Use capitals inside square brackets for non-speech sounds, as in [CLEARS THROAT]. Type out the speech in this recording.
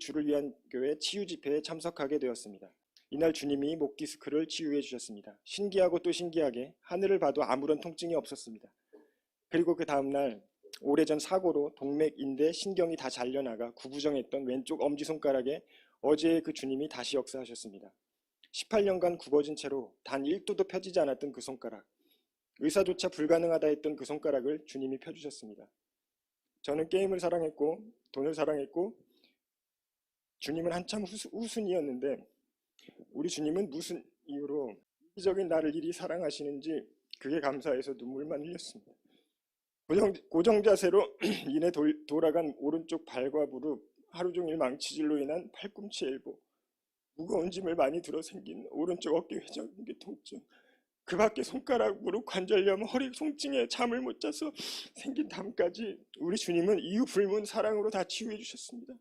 주를 위한 교회 치유 집회에 참석하게 되었습니다. 이날 주님이 목 디스크를 치유해 주셨습니다. 신기하고 또 신기하게 하늘을 봐도 아무런 통증이 없었습니다. 그리고 그 다음날 오래전 사고로 동맥, 인대, 신경이 다 잘려나가 구부정했던 왼쪽 엄지손가락에 어제의 그 주님이 다시 역사하셨습니다. 18년간 굽어진 채로 단 1도도 펴지지 않았던 그 손가락. 의사조차 불가능하다 했던 그 손가락을 주님이 펴주셨습니다. 저는 게임을 사랑했고 돈을 사랑했고 주님은 한참 후순이었는데 우리 주님은 무슨 이유로 이기적인 나를 이리 사랑하시는지 그게 감사해서 눈물만 흘렸습니다. 고정 자세로 인해 [CLEARS THROAT] 돌, 돌아간 오른쪽 발과 무릎, 하루 종일 망치질로 인한 팔꿈치 엘보, 무거운 짐을 많이 들어 생긴 오른쪽 어깨 회전근개 통증, 그 밖에 손가락, 무릎 관절염, 허리 통증에 잠을 못 자서 생긴 담까지 우리 주님은 이유 불문 사랑으로 다 치유해 주셨습니다.